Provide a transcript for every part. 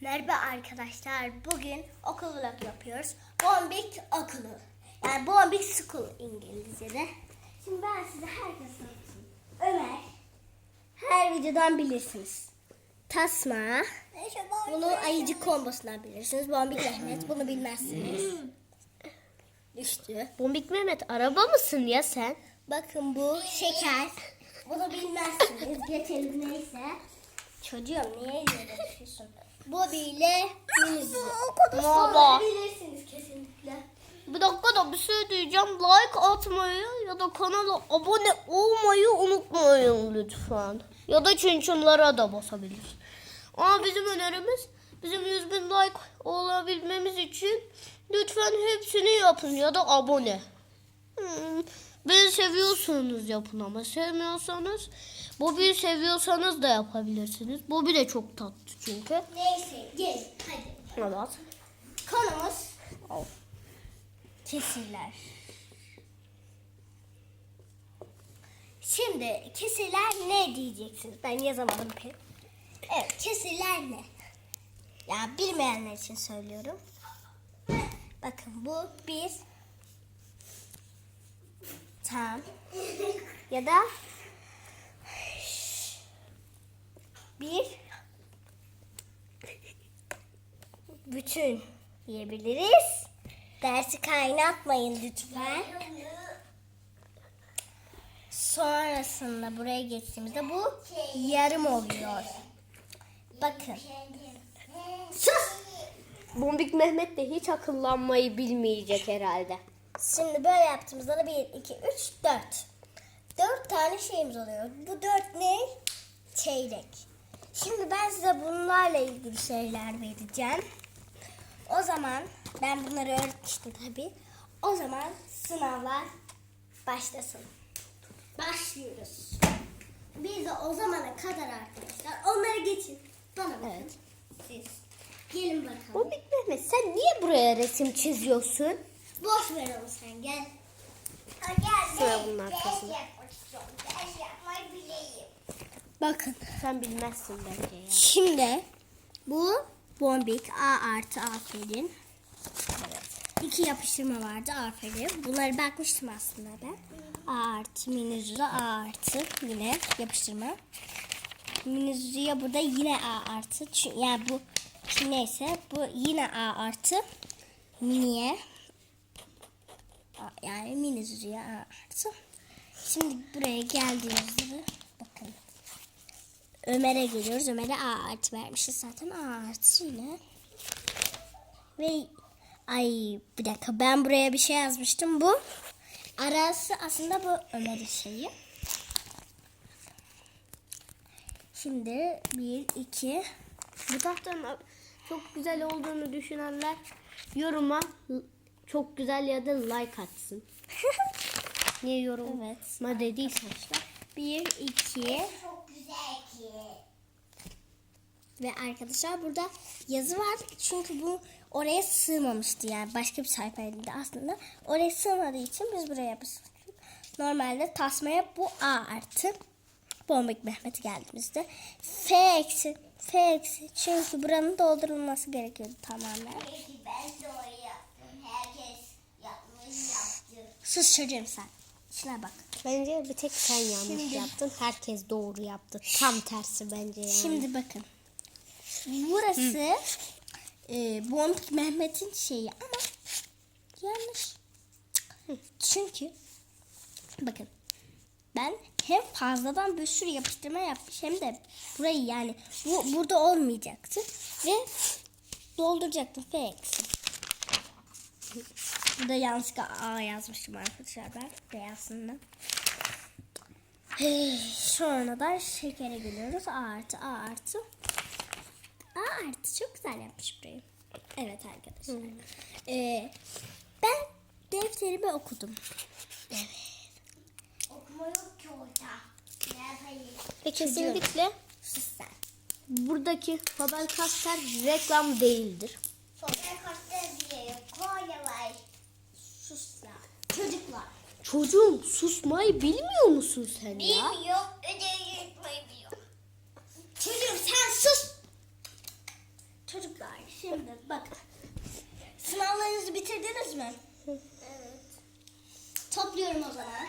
Merhaba arkadaşlar. Bugün okul vlog yapıyoruz. Bombik okulu. Yani Bombik School İngilizce'de. Şimdi ben size herkes tanıtayım. Ömer. Her videodan bilirsiniz. Tasma. Bunu ayıcı kombosundan bilirsiniz. Bombik Mehmet. Bunu bilmezsiniz. Düştü. Bombik Mehmet araba mısın ya sen? Bakın bu şeker. Bunu bilmezsiniz. Geçelim neyse. Çocuğum niye yere düşüyorsun? Bobby ile Minzy. Baba. Bilirsiniz kesinlikle. Bir dakika da bir şey diyeceğim. Like atmayı ya da kanala abone olmayı unutmayın lütfen. Ya da çınçınlara da basabilir. Ama bizim önerimiz bizim 100 bin like olabilmemiz için lütfen hepsini yapın ya da abone. Hmm, Beni seviyorsanız yapın ama sevmiyorsanız Bobby'yi seviyorsanız da yapabilirsiniz. Bobby de çok tatlı çünkü. Neyse gelin hadi. Evet. Konumuz kesirler. Şimdi kesirler ne diyeceksiniz? Ben yazamadım pek. Evet kesirler ne? Ya bilmeyenler için söylüyorum. Bakın bu bir tam ya da bir bütün diyebiliriz. Dersi kaynatmayın lütfen. Sonrasında buraya geçtiğimizde bu yarım oluyor. Bakın. Sus! Bombik Mehmet de hiç akıllanmayı bilmeyecek herhalde. Şimdi böyle yaptığımızda da 1, 2, 3, 4. 4 tane şeyimiz oluyor. Bu 4 ne? Çeyrek. Şimdi ben size bunlarla ilgili şeyler vereceğim. O zaman ben bunları öğretmiştim tabii. O zaman sınavlar başlasın. Başlıyoruz. Biz de o zamana kadar arkadaşlar onları geçin. Bana bakın. Evet. Siz. Gelin bakalım. Bombik Mehmet sen niye buraya resim çiziyorsun? Boş ver onu sen gel. Ha, gel. Sıra bunun arkasında. yapmak istiyorum. Ders yapmayı bileyim. Bakın. Sen bilmezsin bence ya. Şimdi bu bombik A artı aferin. İki yapıştırma vardı aferin. Bunları bakmıştım aslında ben. A artı minüzü A artı yine yapıştırma. Minüzüye burada yine A artı. Çünkü yani bu neyse bu yine A artı miniye. Yani minüzüye A artı. Şimdi buraya geldiğimizde. Ömer'e geliyoruz. Ömer'e A artı vermişiz zaten. A artı yine. Ve ay bir dakika ben buraya bir şey yazmıştım. Bu arası aslında bu Ömer'in şeyi. Şimdi bir, iki. Bu tahtanın çok güzel olduğunu düşünenler yoruma çok güzel ya da like atsın. Niye yoruma Evet. dediysen işte. Bir, iki. Ve arkadaşlar burada yazı var. Çünkü bu oraya sığmamıştı yani. Başka bir sayfaydı aslında. Oraya sığmadığı için biz buraya yapmıştık. Normalde tasmaya bu A artı. Bombik Mehmet geldiğimizde. F eksi. F eksi. Çünkü buranın doldurulması gerekiyordu tamamen. Peki ben de öyle yaptım. Herkes yapmış yaptı. Sus çocuğum sen. İçine bak. Bence bir tek sen yanlış Şimdi- yaptın. Herkes doğru yaptı. Tam tersi bence yani. Şimdi bakın. Burası e, Bombik Mehmet'in şeyi ama yanlış. Çünkü bakın ben hem fazladan bir sürü yapıştırma yapmış hem de burayı yani bu burada olmayacaktı ve dolduracaktım F eksi. Burada yanlışlıkla A yazmışım arkadaşlar ben beyazında. Sonra da şekere geliyoruz. A artı A artı. A artı çok güzel yapmış burayı. Evet arkadaşlar. Ee, ben defterimi okudum. Okuma yok ki orada. Ne yapayım? Ve kesinlikle Sus sen. buradaki Faber Castell reklam değildir. Sosyal kartlar bile yok. Kola var. Sus ya. Çocuklar. Çocuğum susmayı bilmiyor musun sen ya? Bilmiyor. Ödev yapmayı biliyor. Çocuğum sen sus. Çocuk Şimdi bak. Sınavlarınızı bitirdiniz mi? Evet. Topluyorum o zaman.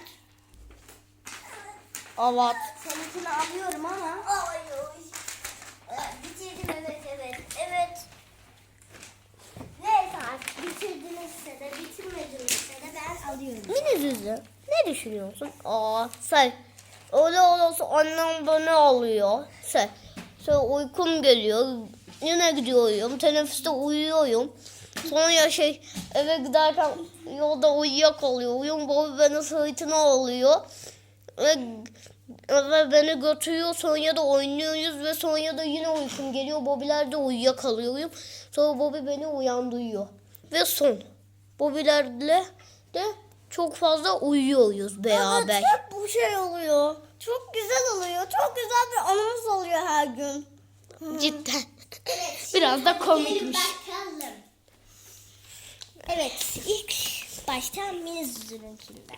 Evet. Seninkini alıyorum ama. Ay oy. Ee, Bitirdim evet evet. Evet. Neyse artık bitirdinizse de bitirmedinizse de ben alıyorum. Mini Züzü ne düşünüyorsun? Aa sen öyle olursa annem beni alıyor. Sen, sen uykum geliyor. Yine gidiyorum. Teneffüste uyuyorum. Sonra şey eve giderken yolda uyuyakalıyorum. Baba beni sırtına alıyor. Ve, ve beni götürüyor. Sonra da oynuyoruz ve sonra da yine uykum geliyor. Bobiler de uyuyakalıyorum. Sonra Bobby beni uyandırıyor. Ve son. Bobilerle de çok fazla uyuyoruz beraber. Evet, hep bu şey oluyor. Çok güzel oluyor. Çok güzel bir anımız oluyor her gün. Cidden. Biraz da komikmiş. Bakalım. Evet, ilk başta mini züzününkinden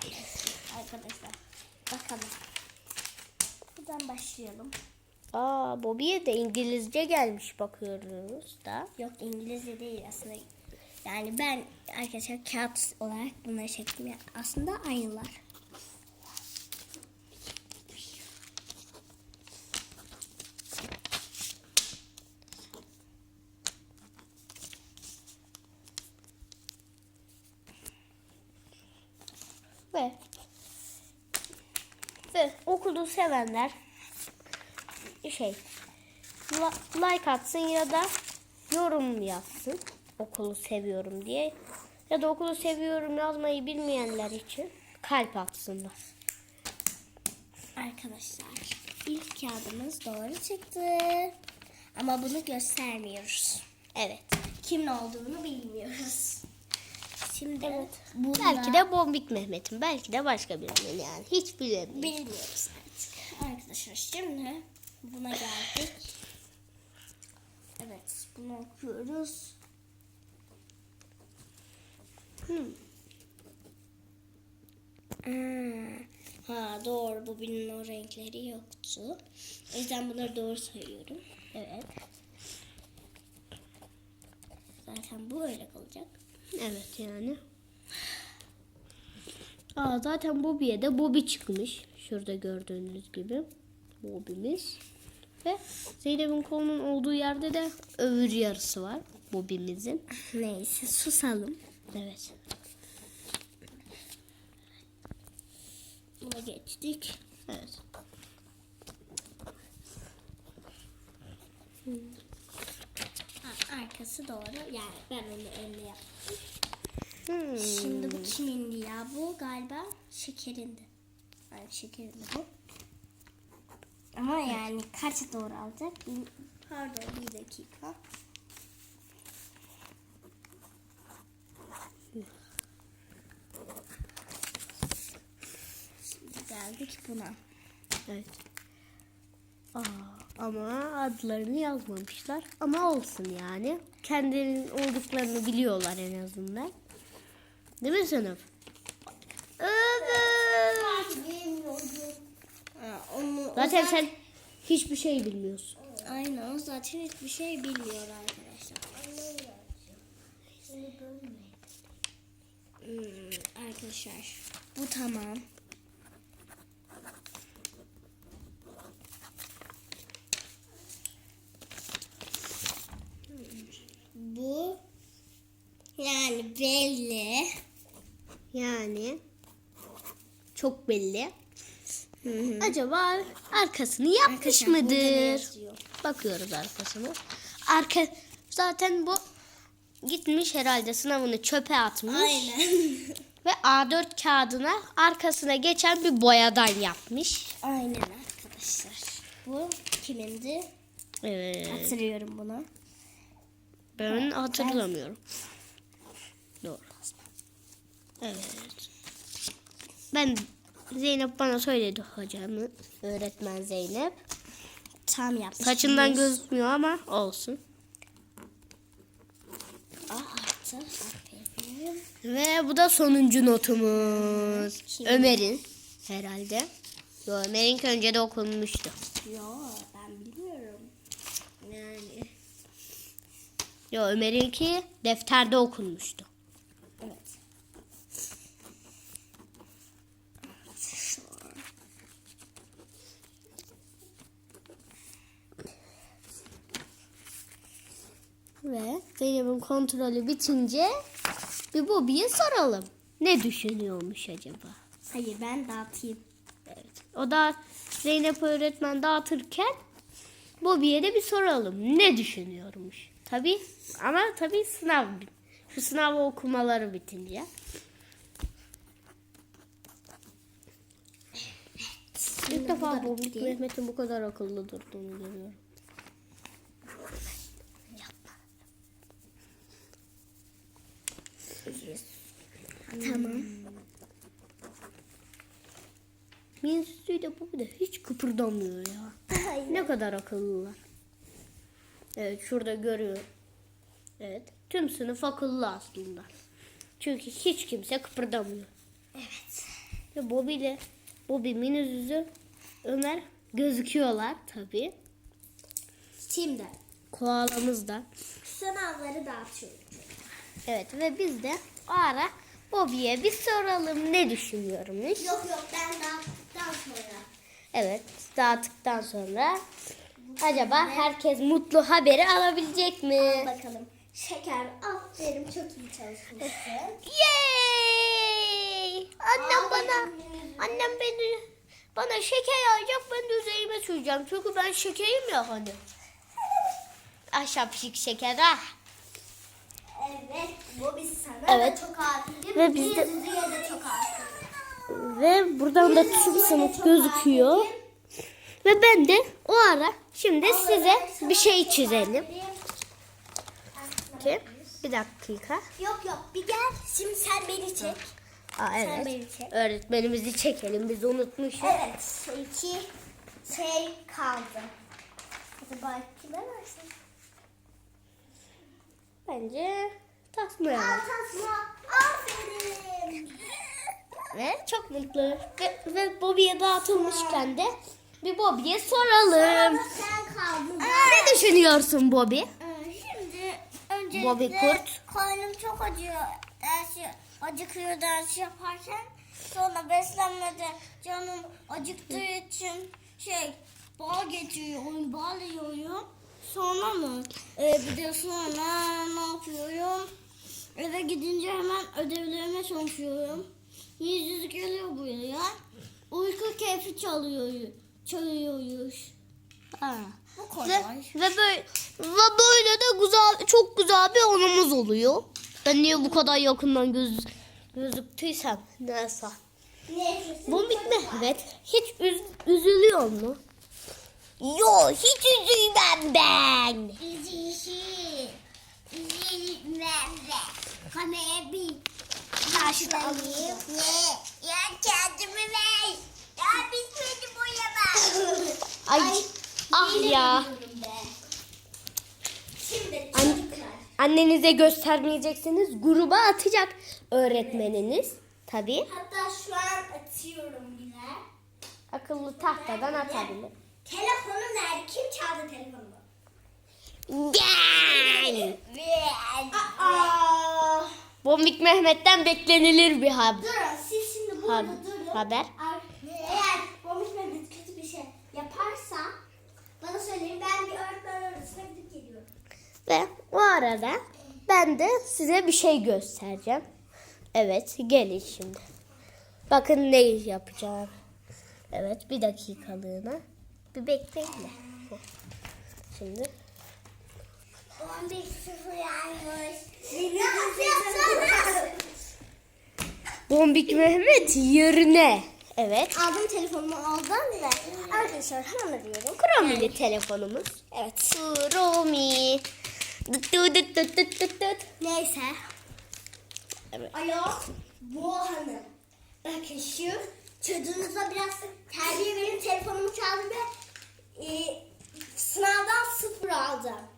arkadaşlar. Bakalım. Buradan başlayalım. Aa Bobby'ye de İngilizce gelmiş bakıyoruz da. Yok İngilizce değil aslında. Yani ben arkadaşlar kağıt olarak bunları çektim. Yani aslında aynılar. Ve ve okulu sevenler şey like atsın ya da yorum yazsın okulu seviyorum diye ya da okulu seviyorum yazmayı bilmeyenler için kalp atsınlar. Arkadaşlar ilk kağıdımız doğru çıktı. Ama bunu göstermiyoruz. Evet. Kimin olduğunu bilmiyoruz. Şimdi Evet. burada Belki de Bombik Mehmet'in, belki de başka birinin yani. Hiç bilemiyorum. bilmiyoruz artık. Arkadaşlar şimdi buna geldik. Evet bunu okuyoruz. Hmm. Ha doğru bu birinin o renkleri yoktu. O yüzden bunları doğru sayıyorum. Evet. Zaten bu öyle kalacak. Evet yani. Aa, zaten Bobby'ye de Bobby çıkmış. Şurada gördüğünüz gibi. Bobby'miz. Ve Zeynep'in kolunun olduğu yerde de öbür yarısı var. Bobby'mizin. Neyse susalım. Evet. Buna geçtik. Evet. Ha, arkası doğru. Yani ben onu önde yaptım. Hmm. Şimdi bu kimindi ya? Bu galiba şekerindi. Yani şekerindi bu. Ama yani kaç doğru alacak? Pardon bir dakika. Şimdi geldik buna. Evet. Aa, ama adlarını yazmamışlar. Ama olsun yani. Kendilerinin olduklarını biliyorlar en azından. Değil mi sınıf? Evet. Zaten sen hiçbir şey bilmiyorsun. Aynen o zaten hiçbir şey bilmiyor arkadaşlar. Hmm, arkadaşlar bu tamam. Bu yani belli. Yani çok belli. Acaba arkasını yapmış Arkadaşlar, mıdır? Bakıyoruz arkasını. Arka zaten bu gitmiş herhalde sınavını çöpe atmış. Aynen. Ve A4 kağıdına arkasına geçen bir boyadan yapmış. Aynen arkadaşlar. Bu kimindi? Evet. Hatırlıyorum bunu. Ben hatırlamıyorum. Doğru. Evet. Ben Zeynep bana söyledi hocamı. Öğretmen Zeynep. Tam yapmış. Saçından gözükmüyor ama olsun. Artı. Aferin. Ve bu da sonuncu notumuz. Kim? Ömer'in herhalde. Yo, Ömer'in önce de okunmuştu. Yo ben bilmiyorum. Yani. Yo Ömer'inki defterde okunmuştu. Evet. Ve Zeynep'in kontrolü bitince bir Bobby'ye soralım. Ne düşünüyormuş acaba? Hayır ben dağıtayım. Evet. O da Zeynep öğretmen dağıtırken Bobby'ye de bir soralım. Ne düşünüyormuş? Tabii ama tabii sınav şu sınav okumaları bitince. İlk defa Bobby Mehmet'in bu kadar akıllı durduğunu görüyorum. Tamam. Minsu'yu da Bobby de hiç kıpırdamıyor ya. Ne kadar akıllılar. Evet şurada görüyorum. Evet. Tüm sınıf akıllı aslında. Çünkü hiç kimse kıpırdamıyor. Evet. Ve Bobby ile Bobby Minüzüzü Ömer gözüküyorlar tabii. Şimdi Koalamız da. sınavları dağıtıyorum. Evet ve biz de o ara Bobby'ye bir soralım ne düşünüyormuş. Yok yok ben dağıttıktan sonra. Evet dağıttıktan sonra acaba herkes mutlu haberi alabilecek mi? Bakalım. Şeker aferin çok iyi çalışmışsın. Yay! Annem Al bana, bakayım. annem beni bana şeker alacak ben de üzerime süreceğim. Çünkü ben şekerim ya hani. Ah şapşik şeker ah. Evet bu biz sana Evet. da çok aferin. Ve biz de- çok aferin. Ve buradan da tüm sınıf gözüküyor. Ve ben de o ara şimdi size bir şey çizelim. Ki, bir dakika. Yok yok bir gel. Şimdi sen beni çek. Aa, Sen evet. beni çek. Öğretmenimizi çekelim biz unutmuşuz. Evet. iki şey kaldı. Acaba kime versin? Bence tasmaya. Altasma. Aferin. Ve çok mutlu. Ve, ve Bobby'ye dağıtılmışken de bir Bobby'ye soralım. Ne düşünüyorsun Bobby? Ee, Şimdi öncelikle Bobby Kurt. karnım çok acıyor. Ders acıkıyor ders yaparken. Sonra beslenmede canım acıktığı için şey bal getiriyorum, bal yiyorum. Sonra mı? Ee, bir de sonra ne yapıyorum? Eve gidince hemen ödevlerime çalışıyorum. Yüz yüz geliyor buraya. Uyku keyfi çalıyor, çalıyoruz. Ha. Bu Ve, kadar. ve böyle ve böyle de güzel çok güzel bir anımız oluyor. Ben niye bu kadar yakından göz, gözüktüysem neyse. Neyse. Bu bitme. Evet. Hiç üz, üzülüyor mu? Yo hiç üzülmem ben. Üzücü. Üzülmem de. Kameraya bir Karşıda alayım. Ne? Ya kendimi ver. Ya bitmedi boyama. Ay, ah ya. Şimdi An- annenize göstermeyeceksiniz. Gruba atacak öğretmeniniz. Tabii. Hatta şu an atıyorum bile. Akıllı tahtadan atabilir. Telefonu nerede? Kim çaldı telefonu? Gel. Aa. Bombik Mehmet'ten beklenilir bir haber. Durun siz şimdi burada Ha- durun. haber? Ar- Eğer Bomiş Mehmet kötü bir şey yaparsa bana söyleyin ben bir öğretmen odasına gidip geliyorum. Ve o arada ben de size bir şey göstereceğim. Evet gelin şimdi. Bakın ne yapacağım. Evet bir dakikalığına. Bir bekleyin de. Şimdi 11 0 yanmış. Ne yapıyorsun? Bombik Mehmet yerine. Evet. Aldım telefonumu aldım ve arkadaşlar hemen arıyorum. Chromeli telefonumuz. Evet. Chromie. Dıt dıt dıt dıt dıt dıt dıt. Neyse. Evet. Alo. Bu hanım. Bakın şu çocuğunuza biraz terbiye verin. Telefonumu çaldı ve e, sınavdan sıfır aldım.